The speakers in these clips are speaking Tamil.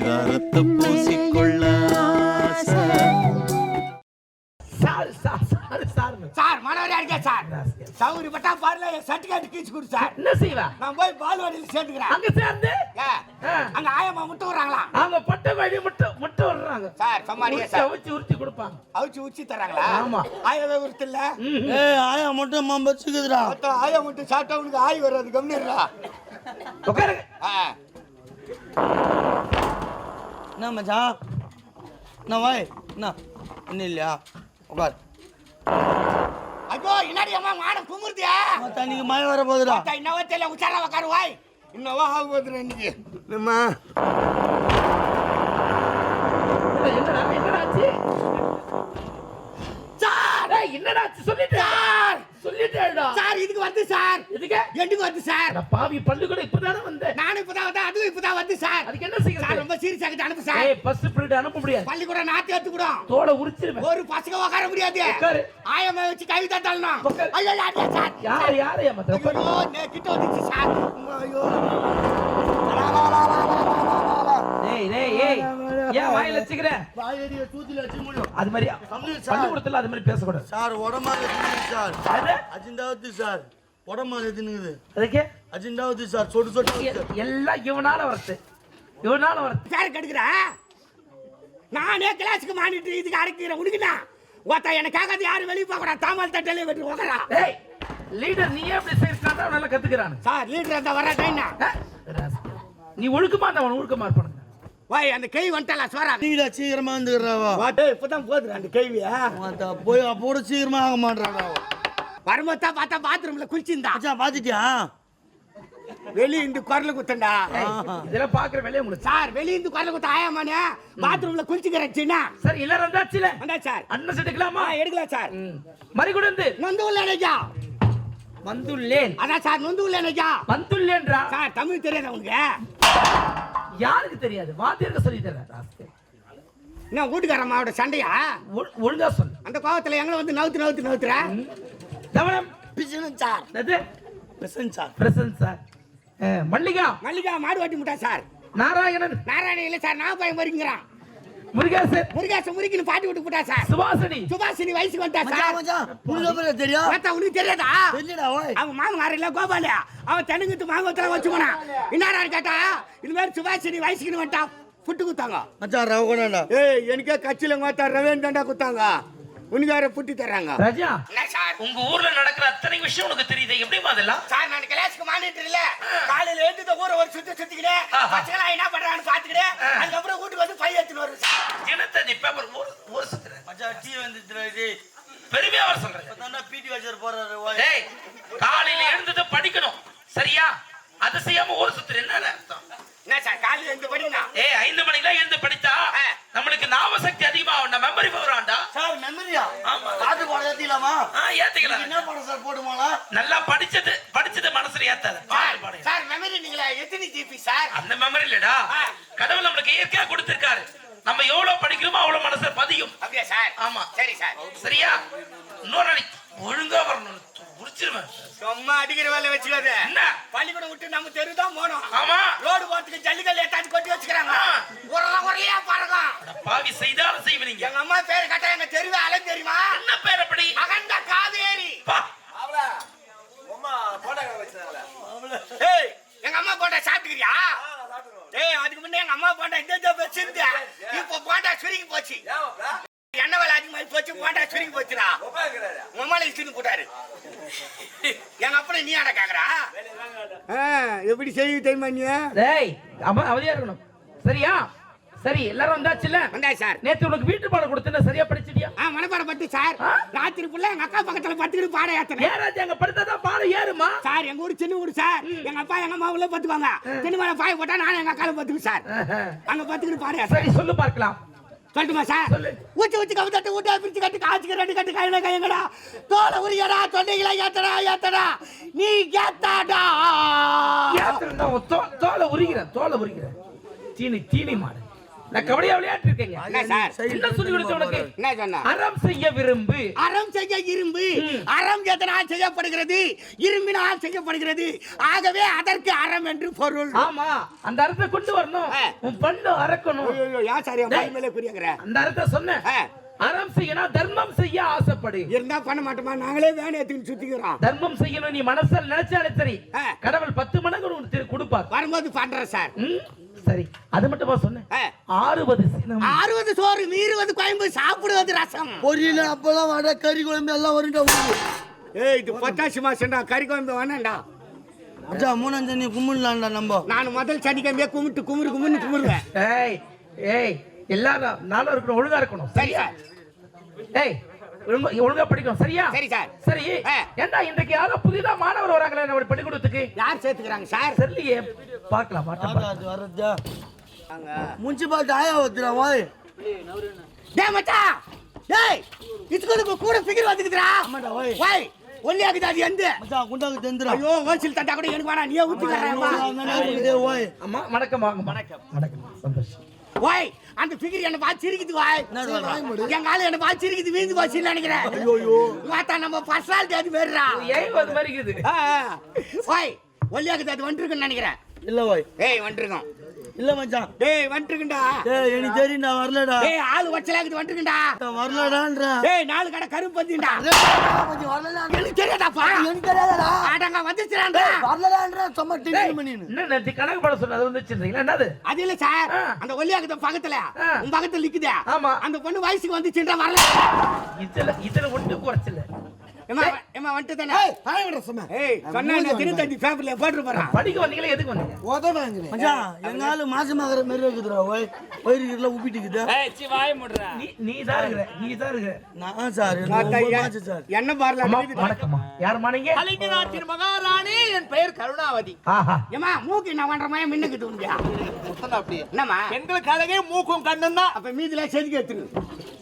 பரிதாரத்தை பூசிக்கொள்ள. Sir sir sir sir. Sir மனோரியா sir? சௌரி பட்டா பாருல என் சர்டிஃபிகேட் கீச்சு கொடு சார். என்ன செய்வா? நான் போய் பால்வாடியில் சேர்த்துக்கிறேன் அங்க சேர்ந்து? ஏ. அங்க ஆயம்மா முட்டை விடுறாங்களா? அவங்க பட்ட கோழி முட்டை முட்டை விடுறாங்க. சார் சம்மாடியா உரிச்சு சார். அவிச்சு உரிச்சு கொடுப்பாங்க. அவிச்சு உச்சி தராங்களா ஆமா. ஆயவே உறுத்து இல்ல. ஏய் ஆயா மொத்தம் ஆயா முட்டை சாப்பிட்டா உனக்கு ஆய் வராது கம்மிடுறா உட்காருங்க. என்ன மச்சான்? என்ன வாய் என்ன? ஒன்றும் இல்லையா? உட்கார். ஐயோ இன்னாடி அம்மா மானம் குமுறுதியா? மத்த இன்னைக்கு மழை வர போகுதுடா இன்னவா தெரியல உச்சாரா உட்காரு வாய் இன்னவா ஆக போகுது இன்னைக்கு. நம்ம எதுக்கு? எண்டுக்கு வருது சார்? பாவி பள்ளிக்கூடம் இப்பதானே வந்தேன். நானும் இப்பதான் வந்தேன் அதுவும் இப்பதான் வந்து சார். அதுக்கு என்ன செய்ய சார் ரொம்ப சீரியஸா கிட்ட அனுப்பு சார். ஏய் பஸ் அனுப்ப முடியாது. பள்ளிக்கூடம் நாத்தி எடுத்து கூட. தோள உரிச்சிருவேன். ஒரு உட்கார முடியாது. ஆயமா வச்சு கை தட்டணும் ஐயோ சார். யார் யார் ஏமாத்த கிட்ட வந்துச்சு ஐயோ. ஏய். ஏன் வாயில வச்சுக்கிற? வாயில தூத்தில வச்சு முடியும் அது மாதிரி பள்ளிக்கூடத்துல அது மாதிரி பேசக்கூடாது. சார் உடம்பாக சார். அஜிந்தாவத்து சார். உடம்பாக தின்னுது அதுக்கு? அஜிண்டாவது சார் சொட்டு சொட்டு எல்லாம் இவனால வரது. இவனால வரது. சார் கெடுக்கிற? நானே கிளாஸுக்கு மானிட்டு இதுக்கு அடைக்கிறேன் உனக்குண்ணா ஒருத்த எனக்காக யாரும் வெளியே போக கூடாது. தாமல் தட்டலே வெட்டி உக்கறா லீடர் நீ எப்படி செய்யறான் அவன் நல்லா கத்துக்கிறானு. சார் லீடர் அந்த வர டைம்னா நீ ஒழுக்கமா அவன் ஒழுக்கமா இருப்பானுங்க வாய் அந்த கை வந்துட்டல சோறா நீடா சீக்கிரமா வந்துடுறாவா வாட்டே இப்பதான் போகுது அந்த மத்த போய் அப்போ கூட சீக்கிரமா ஆக மாட்டாடா வரும்போதா பார்த்தா பாத்ரூம்ல குளிச்சிருந்தா. மச்சான் பாத்துட்டியா வெளிய இந்த குரல் குத்தண்டா. இதெல்லாம் பாக்குற வேலையை உங்களுக்கு சார் வெளிய இந்த குரல் குத்த ஆயாமானே பாத்ரூம்ல குளிச்சுக்கிறச்சுன்னா சரி எல்லாரும் வந்தாச்சுல? வந்தா சார். அண்ணன் எடுக்கலாமா? எடுக்கலாம் சார். மறிகுடந்து நொந்து உள்ள நினைக்கா வந்துள்ளேன். அதான் சார் நொந்து உள்ள நினைக்கா வந்துள்ளேன்றா? சார் தமிழ் தெரியாதா உனக்கு? யாருக்கு தெரியாது? வாத்தியருக்கு சொல்லி தரேன். என்ன வீட்டுக்கார அம்மாவோட சண்டையா? ஒழுங்கா சொல்லு. அந்த கோவத்துல எங்களை வந்து நவுத்து நவுத்து நவுத்துற? கவனம் பிசனன் சார் என்னது? Present sir present sir Mallika. Mallika மாடு வாட்டி முட்டா சார். நாராயணன். நாராயண இல்ல சார் நான் பையன் மறிங்கிறான் முருகேசன். முருகேசன் முருகின்னு பாட்டி விட்டு போட்டா சார். சுபாசினி. சுபாஷினி வயசுக்கு மச்சான் சார். அப்புறம் தெரியும்? பார்த்தா உனக்கு தெரியாதா? தெரியடா ஓய். அவன் மாமனார் இல்ல கோபால. அவன் தெலுங்குத்து மாங்கத்துல வச்சுக்கோனா என்னடா கேட்டா? இது மாதிரி சுபாஷினி வயசுக்குன்னு வந்துட்டா புட்டு குத்தாங்க. மச்சான் ரவ ஏய் எனக்கே கட்சியில மாத்தா ரவேன் தாண்டா குத்தாங்க. உனக்கு வேற புட்டி தர்றாங்க. ராஜா. என்ன சார்? உங்க ஊர்ல நடக்கிற அத்தனை விஷயம் உனக்கு தெரியுது. எப்படிமா அதெல்லாம்? சார் நான் கிளாஸ்க்கு மானிட்டு இல்ல காலையில எழுந்து இந்த ஊரை ஒரு சுத்தி சுத்திக்கிட்டே பசங்களா என்ன பண்றான்னு பாத்துக்கிட்டே அதுக்கப்புறம் வீட்டுக்கு வந்து பை எடுத்துட்டு வரும் சார். தினத்தந்தி பேப்பர் ஊர் ஊர் சுத்துறேன் மச்சான் டீ வந்துடுறா பெருமையா வர சொல்றேன் பிடி வச்சர் போறாரு ஓய் டேய் காலையில எழுந்தது படிக்கணும் சரியா அது செய்யாம ஊர் சுத்துற என்ன அர்த்தம் என்ன சார் காலையில எழுந்து படிக்கணும் ஏய் ஐந்து மணிக்கெல்லாம் எழுந்து படித்தா ஆ. நம்மளுக்கு ஞாபக சக்தி அதிகமாகும் மெமரி பவர் ஆண்டா சார் மெமரியா ஆமா. பாட்டு பாட ஏத்திக்கலாமா ஆ ஏத்துக்கலாம் என்ன பாடம் சார் போடுமாளா நல்லா படிச்சது பாடு சார் மெமரி நீங்களா? எத்தனை ஜிபி சார்? அந்த மெமரி இல்லடா. கடவுள் நம்மளுக்கு இயற்கையா கொடுத்திருக்காரு. நம்ம எவ்வளவு படிக்கிறோமோ அவ்வளவு மனசுல பதியும். அப்படியா சார்? ஆமா. சரி சார். சரியா? இன்னொரு நாளைக்கு ஒழுங்கா வரணும். சும்மா அடிக்கிற வேலை வச்சுக்காத. என்ன? பள்ளிக்கூடம் விட்டு நம்ம தெரு தான் போனோம். ஆமா. ரோடு போறதுக்கு ஜல்லிக்கல் ஏத்தாந்து கொட்டி வச்சுக்கிறாங்க. உரல உரலையா அட பாவி செய்தாலும் செய்வீங்க. எங்க அம்மா பேரு கட்ட எங்க தெருவே அலை தெரியுமா? என்ன பேர் அப்படி அகண்ட காவேரி பா ஏய் எங்க அம்மா போட்டா சாப்பிட்டுக்கிறியா முன்னே எங்க அம்மா போட்டா இந்த இந்த வச்சிருந்த. இப்போ போட்டா சுருங்கி போச்சு. எண்ணெய் வேலை அதிகமாகி போச்சு போட்டா சுருங்கி போச்சுடா. அம்மால இஷ்டம் போட்டாரு எங்க அப்பனை நீ ஆட கேக்குறா? எப்படி செய்ய தெரியுமா நீ? அவதியா இருக்கணும். சரியா? சரி எல்லாரும் வந்தாச்சுல்ல? வந்தா சார். நேத்து உனக்கு வீட்டு பாடம் கொடுத்தேன் சரியா படிச்சிட்டியா? ஆ மனப்பாடம் பட்டு சார்? ராத்திரி ஃபுல்லா எங்க அக்கா பக்கத்துல பத்துக்கிட்டு பாட ஏத்தனேன் ஏன் ராஜா அங்க படுத்தாதான் பாடம் ஏறுமா? சார் எங்க ஊர் சின்ன ஊர் சார். எங்க அப்பா எங்க அம்மா உள்ள பத்துக்குவாங்க சின்ன மேல பாய போட்டா நான் எங்க அக்கால பத்துக்கு சார். அங்க பத்துக்கிட்டு பாட ஏத்தனேன் சரி சொல்லு பார்க்கலாம். சொல்லட்டுமா சார்? சொல்லு. ஊச்சி ஊச்சி கவு தட்டு ஊட்டா பிரிச்சு கட்டு காய்ச்சிக்க ரெண்டு கட்டு கையில கையங்கடா. தோலை உரியடா தொண்டைகளை ஏத்தடா ஏத்தடா. நீ ஏத்தாடா. தோ- தோலை உரிக்கிறேன் தோலை உரிக்கிறேன் தீனி தீனி மாடு. நான் கபடியா விளையாட்டு இருக்கேங்க என்ன சொல்லி கொடுத்த உனக்கு? என்ன சொன்ன? அறம் செய்ய விரும்பு. அறம் செய்ய இரும்பு. அறம் எதனால் செய்யப்படுகிறது? இரும்பினால் செய்யப்படுகிறது. ஆகவே அதற்கு அறம் என்று பொருள். ஆமா அந்த அர்த்தத்தை கொண்டு வரணும். உன் பண்ணு அறக்கணும். ஐயோ, ஏன் சார் மேலே புரியுங்கிற அந்த அர்த்தத்தை சொன்னேன். அறம் செய்யணும் தர்மம் செய்ய ஆசைப்படு. இருந்தா பண்ண மாட்டோமா? நாங்களே எடுத்துன்னு சுத்திக்கிறோம். தர்மம் செய்யணும் நீ மனசால் நினைச்சாலே சரி. கடவுள் பத்து மடங்கு உனக்கு திரு- கொடுப்பார். வரும்போது பண்றேன் சார். சரி அது மட்டுமா சொன்னேன். ஆறுவது சினம். அறுபது சோறு மீறுவது கோயம்பு சாப்பிடுவது ரசம். பொரியல் அப்பெல்லாம் வடை கறி குழம்பு எல்லாம் வரும்டா உங்களுக்கு ஏய் இது பத்தாசி மாசம்டா கறி குழம்பு வேணாம்டா. மச்சான் மூணாம் தண்ணி கும்பிடலாம்டா நம்ம. நான் முதல் சனிக்கிழமையே கும்பிட்டு கும்பிடு கும்பிட்டு கும்பிடுவேன் ஏய் ஏய் எல்லாரும் நாளும் இருக்கணும் ஒழுங்கா இருக்கணும் சரி சார். ஏய் ஒழுங்கா படிக்கணும் சரியா சரி சார் சரி. ஏண்டா இன்றைக்கு யாரோ புதிதா மாணவர் வராங்களே நம்ம பள்ளி கொடுத்துக்கு யார் சேர்த்துக்கிறாங்க சார் சரியே பார்க்கலாம் அது வரதா முனிசிபாலிட்டி ஆயா வந்துடா வாய் டேய் மச்சான் டேய் இதுக்கு கூட ஃபிகர் வந்துக்குதுடா ஆமாடா, ஓய். ஓய் ஒல்லியாக்குது அது எந்த மச்சான் குண்டாக்கு தெரிஞ்சிடா ஐயோ ஹோல்சேல் தட்டா கூட எனக்கு வேணாம் நீயே ஊத்திக்கிறேன் ஓய் அம்மா வணக்கம் வாங்க வணக்கம் வணக்கம் சந்தோஷம் ஓய் அந்த ஃபிகர் என்ன பார்த்து சிரிக்குது வாய். எங்க ஆளு என்ன பார்த்து சிரிக்குது வீந்து போச்சுன்னு நினைக்கிறேன். பார்த்தா நம்ம பர்சனாலிட்டி அது வேறுடா மாதிரி இருக்குது ஒல்லியாக்குது அது வந்துருக்குன்னு நினைக்கிறேன். இல்ல ஓய். ஏய் வந்துருக்கோம். இல்ல மச்சான். டேய் வந்துருக்குண்டா. ஏய் எனக்கு தெரியும் நான் வரலடா. ஏய் ஆளு வச்சலாக்குது வந்துருக்குண்டா. நான் வரலடான்றா. ஏய் நாலு கடை கரும்பு வந்துடா கொஞ்சம் வரலடா. எனக்கு தெரியாதாப்பா? எனக்கு தெரியாதடா. ஆட்டங்க வந்துச்சுடாண்டா வரலடான்றா சும்மா டென்ஷன் பண்ணினு என்ன நேத்து கணக்கு படம் சொன்ன அது வந்துச்சுன்றீங்களா? என்னது? அது இல்ல சார். அந்த ஒல்லியாக்குது பக்கத்துல. உன் பக்கத்துல நிக்குதே. ஆமா. அந்த பொண்ணு வயசுக்கு வந்துச்சுன்றா வரல. இதுல இதுல ஒண்ணு குறைச்சல ஏமா ஏமா வந்துட்டு தானே ஹாய் விட சும்மா. ஏய் சொன்னா நான் தினத்தந்தி பேப்பர்ல போட்டு போறேன் படிக்க வந்தீங்களா எதுக்கு வந்தீங்க? உத வாங்குறேன். மச்சான் எங்க ஆளு மாசமாகற மாதிரி இருக்குதுடா ஓய். வயிறு கீழ உப்பிட்டுக்குது. நீ நீ தான் இருக்கிற நீ தான் இருக்கிற நான் சார் என்ன பாருல வணக்கம்மா. யாரும்மா நீங்க? கலிங்க நாட்டின் மகாராணி என் பெயர் கருணாவதி. ஏமா மூக்கு என்ன பண்ற மாதிரி மின்னுக்கு உண்டியா பெண்களுக்கு அழகே மூக்கும் கண்ணும் தான். அப்ப மீதில செதுக்கி எடுத்துரு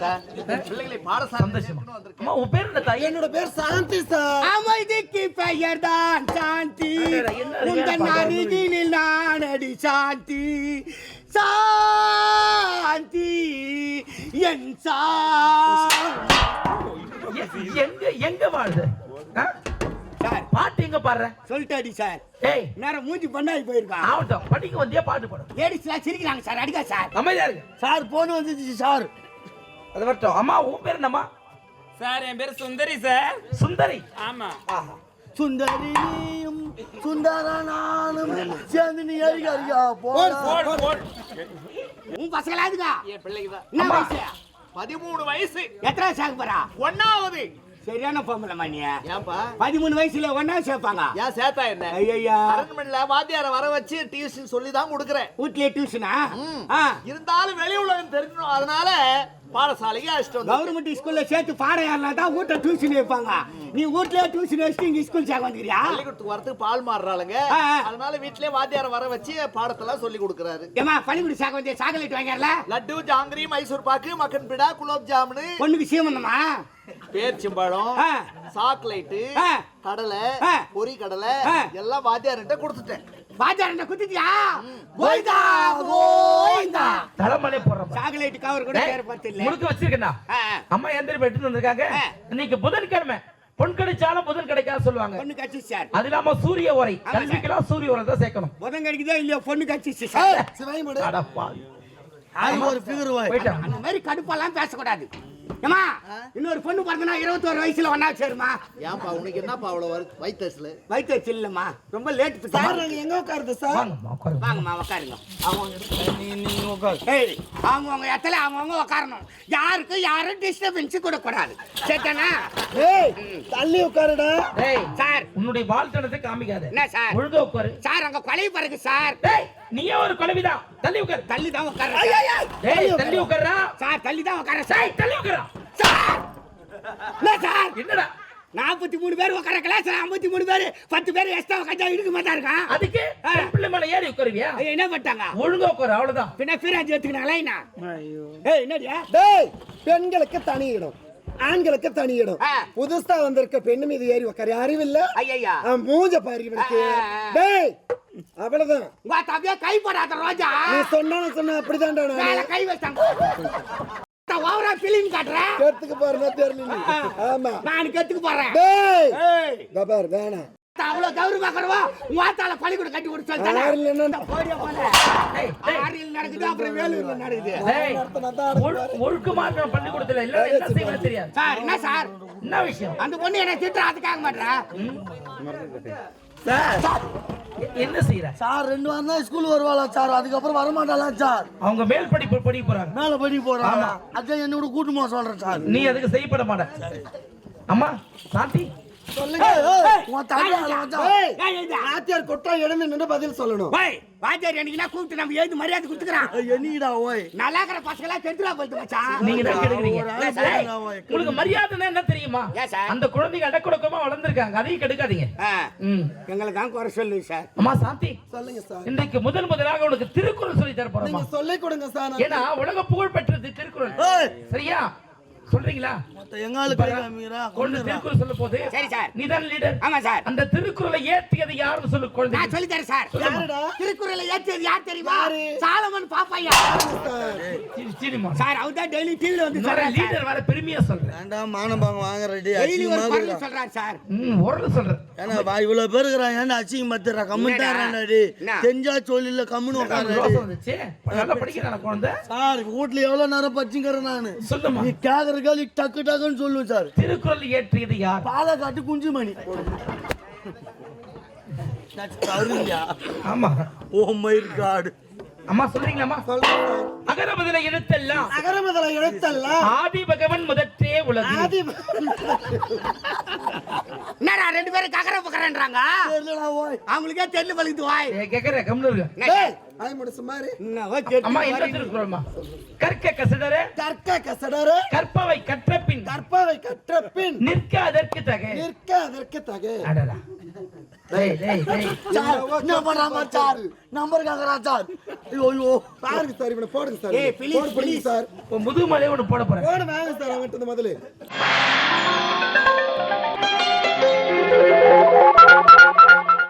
சார் பிள்ளைகளை பாடசாலை சந்தோஷமா அம்மா உன் பேர் என்ன தாய்? என்னோட பேர் சாந்தி சார். அமைதிக்கு பெயர் தான் சாந்தி பாட்டு. அருகினில் நான் அடி சாந்தி. சாந்தி. என் சா எங்க எங்க வாழுது? சார். பாட்டு எங்க பாடுற? சொல்லிட்டு அடி சார். ஏய். நேரம் மூஞ்சி பண்ணாய் போயிருக்கான். ஆகட்டும் படிக்க வந்தியா பாட்டு பாடு. லேடிஸ்லாம் சிரிக்கிறாங்க சார். அடிக்கா சார். அமைதியா இருக்கு சார் போன் வந்துச்சு சார். அது வரட்டும். அம்மா உன் பேர் என்னம்மா? சார் என் பேர் சுந்தரி சார். சுந்தரி? ஆமா. ஆஹா. சுந்தரி நீயும் சுந்தர நானும் சேர்ந்து நீ அருகா அருகா போடா உன் பசங்களா இருக்கா என் பிள்ளைக்கு தான். என்ன. வயசு? பதிமூணு வயசு. எத்தனை சாக்கு போறா? ஒன்னாவது. சரியான பொம்பளை மணிய ஏன்பா? பதிமூணு வயசுல ஒன்னா சேர்ப்பாங்க. ஏன் சேத்தா என்ன? ஐயா அரண்மனையில வாத்தியார வர வச்சு டியூஷன் சொல்லி தான் கொடுக்குறேன். வீட்லயே டியூஷனா இருந்தாலும் வெளி உலகம் தெரிஞ்சணும் அதனால பாடசாலைக்கு அழைச்சிட்டு வந்து கவர்மெண்ட் ஸ்கூல்ல சேர்த்து பாடம் ஏறினா தான் வீட்டை டியூஷன் வைப்பாங்க நீ வீட்லயே டியூஷன் வச்சுட்டு இங்க ஸ்கூல் சேர்க்க வந்துக்கிறியா பள்ளிக்கூடத்துக்கு வரதுக்கு பால் மாறுறாளுங்க. அதனால வீட்லயே வாத்தியார வர வச்சு பாடத்தெல்லாம் சொல்லி கொடுக்குறாரு ஏமா பள்ளிக்கூட சேர்க்க வந்து சாக்லேட் வாங்கிடல லட்டு ஜாங்கிரி மைசூர் பாக்கு மக்கன் பிடா குலோப் ஜாமுனு பொண்ணுக்கு சீமந்தமா பேர்ச்சம்பழம். சாக்லேட்டு. கடலை. பொரி கடலை. எல்லாம் வாத்தியார்கிட்ட கொடுத்துட்டேன் பாஜாரண்ட குத்திட்டியா கோயிந்தா கோயிந்தா தலைமலை போடுறப்ப சாக்லேட் கவர் கூட பேர் பார்த்து இல்ல. முழுக்க வச்சிருக்கேன்டா. அம்மா எந்திரி போயிட்டு வந்திருக்காங்க. இன்னைக்கு புதன்கிழமை. பொன் கிடைச்சாலும் புதன் கிடைக்காது சொல்லுவாங்க. பொண்ணு கட்சி சார். அது இல்லாம சூரிய உரை. கல்விக்கெல்லாம் சூரிய உரை தான் சேர்க்கணும். புதன் கிடைக்குதோ இல்லையோ பொண்ணு கட்சி சார். சிவாய். அது ஒரு ஃபிகர் வாய். போயிட்டான் அந்த மாதிரி கடுப்பெல்லாம் பேசக்கூடாது. ஏமா இன்னொரு பொண்ணு பிறந்தனா இருபத்தோரு வயசுல ஒன்னா சேருமா? ஏன்பா உனக்கு என்னப்பா அவ்வளவு வயிற்றுல வயிற்று இல்லம்மா. ரொம்ப லேட் சார். எங்க உட்காருது சார்? வாங்கம்மா, உட்காருங்க. ஏய் அவங்கவுங்க இடத்துல அவங்கவுங்க உட்காரணும். யாருக்கும் யாரும் டிஸ்டர்பன்ஸ் கொடுக்கக்கூடாது. சரிதானா? ஏய் தள்ளி உட்காருடா. டேய், சார். உன்னுடைய வாழ்த்தனத்தை காமிக்காத. என்ன சார்? ஒழுங்கா உட்காரு. சார் அங்க கொலை பிறகு சார். டேய் நீயே ஒரு குழவிதான். தள்ளி உட்காரு தள்ளி தான் உட்கார. டேய் தள்ளி உட்கார்றா சார் தள்ளி தான் உட்கார. சார் தள்ளி உட்காரா. சார். என்ன சார். என்னடா? நாற்பத்தி மூணு பேர் உட்கார கிளாஸ் ஐம்பத்தி மூணு பேர் பத்து பேர் எக்ஸ்ட்ரா உட்காந்தா இடுக்க மாட்டா இருக்கான் அதுக்கு பிள்ளை மேல ஏறி உட்காருவியா? என்ன பண்ணிட்டாங்க? ஒழுங்கா உட்காரு அவ்வளவுதான். பின்ன பீராஞ்சி எடுத்துக்கினாங்களா என்ன ஏய் என்னடியா டேய் பெண்களுக்கு தனி இடம். ஆண்களுக்கு தனி இடம். புதுசா வந்திருக்க பெண்ணு மீது ஏறி உக்காரு அறிவில்ல? ஐயா மூஞ்ச பாரு இவனுக்கு. டேய் அவ்வளவுதான். உங்க அப்படியே கை போடாத ரோஜா. நீ சொன்னா சொன்ன அப்படிதான்டா மேல கை வச்சாங்க. ஓவரா பிலிம் காட்டுறேன் கேட்டுக்கு பாருங்க தெரியல நீ. ஆமா. நான் கத்துக்கு போறேன். டேய். ஏய். இதோ பாரு வேணாம் அவ்வளவு கௌரவ பாக்குறவா வாத்தால பள்ளிக்கூடம் கட்டி கொடுத்து சொல்லிட்டானே. ஆறுல என்ன போடியா போல. ஆறில் நடக்குது அப்புறம் வேலூர்ல நடக்குது. டேய், ஒழு- ஒழுக்கமா இருக்கிற பள்ளிக்கூடத்துல இல்ல என்ன செய்வது தெரியாது. சார் என்ன சார்? என்ன விஷயம்? அந்த பொண்ணு என்ன திட்டு அதுக்காக மாட்டா சார். என்ன செய்யற சார் ரெண்டு வாரம் தான் ஸ்கூல் வருவாளா சார்? அதுக்கப்புறம் வரமாட்டாளா சார்? அவங்க மேல் படிப்பு படிக்க போறாங்க. மேல படி போறாங்க அதான் என்னோட கூட்டமா சொல்றேன் சார். நீ அதுக்கு செய்யப்பட மாட்ட. அம்மா சாந்தி. சொல்லுங்க. உன் கொட்டா இடமே நின்று பதில் சொல்லணும். வாத்தியார் என்னைக்குனா கூப்பிட்டு நம்ம எழுந்து மரியாதை கொடுத்துக்கிறான்? என்னடா ஓய். நல்லா இருக்கிற பசங்க எல்லாம் செத்துரா போயிட்டு மச்சான் நீங்க தான் கெடுக்குறீங்க. உங்களுக்கு மரியாதைன்னா என்ன தெரியுமா? அந்த குழந்தைங்க அடக்குடக்கமா வளர்ந்துருக்காங்க. அதையும் கெடுக்காதீங்க. எங்களுக்கு தான் குறை சொல்லு சார். அம்மா சாந்தி. சொல்லுங்க சார். இன்றைக்கு முதல் முதலாக உனக்கு திருக்குறள் சொல்லி தர போறோமா நீங்க சொல்லி கொடுங்க சார் ஏன்னா உலக புகழ் பெற்றது திருக்குறள். சரியா? சொல்றீங்களா? மொத்த எங்க ஆளு கை காமிக்கிறா கொண்டு திருக்குறள் சொல்ல போது சரி சார். நீதான் லீடர் ஆமா சார். அந்த திருக்குறளை ஏத்தியது யாருன்னு சொல்லு குழந்தை. நான் சொல்லி தரேன் சார் யாருடா? திருக்குறளை ஏற்றியது யார் தெரியுமா? யாரு? சாலமன் பாப்பையா? சரிமா சார் அவர் தான் டெய்லி டிவில வந்து சொல்றாரு சார். லீடர் வர பெருமையா சொல்றேன் வேண்டாம் மானம்பாங்க வாங்க ரெடி டெய்லி ஒரு சொல்றாரு சார். ம் உரல் சொல்றேன் ஏன்னா இவ்வளவு பேர் இருக்கிறாங்க ஏன்டா அசிங்கம் பத்துறா கம்முன்னு? தெரிஞ்சா சொல்லில வந்துச்சு? நல்லா படிக்கிறான குழந்தை? சார் எவ்வளவு நேரம் பச்சுங்கிறேன் நானு. சொல்லுமா. நீ கேக்குற கேள்வி டக்கு டக்குன்னு சொல்லுவேன் சார். திருக்குறள் ஏற்றியது யார்? பாலக்காட்டு குஞ்சுமணி. தருவியா ஆமா. ஓ மை காட் அம்மா சொல்றீங்களாம்மா? அகர முதல எழுத்தெல்லாம். அகரமதல எழுத்தல்ல ஆதி பகவன் முதற்றே உலகு. ஆதி என்னடா ரெண்டு பேரும் தெரியலடா ஓய். அவங்களுக்கே தெரியல பழுகுது வாய் கேக்குற இருக்கு முடி சுமாரி அம்மா என்ன திருக்குறள்மா? கற்க கசடர. கற்க கசடரு. கற்பவை வைக்கத்தாக என்ன சார் ஐயோ ஐயோ. சார் இவனை போடுங்க சார். ஏய் ப்ளீஸ் சார். முதுகு மலையை போட போறேன். போடு வாங்க சார் அவன்கிட்ட முதல்ல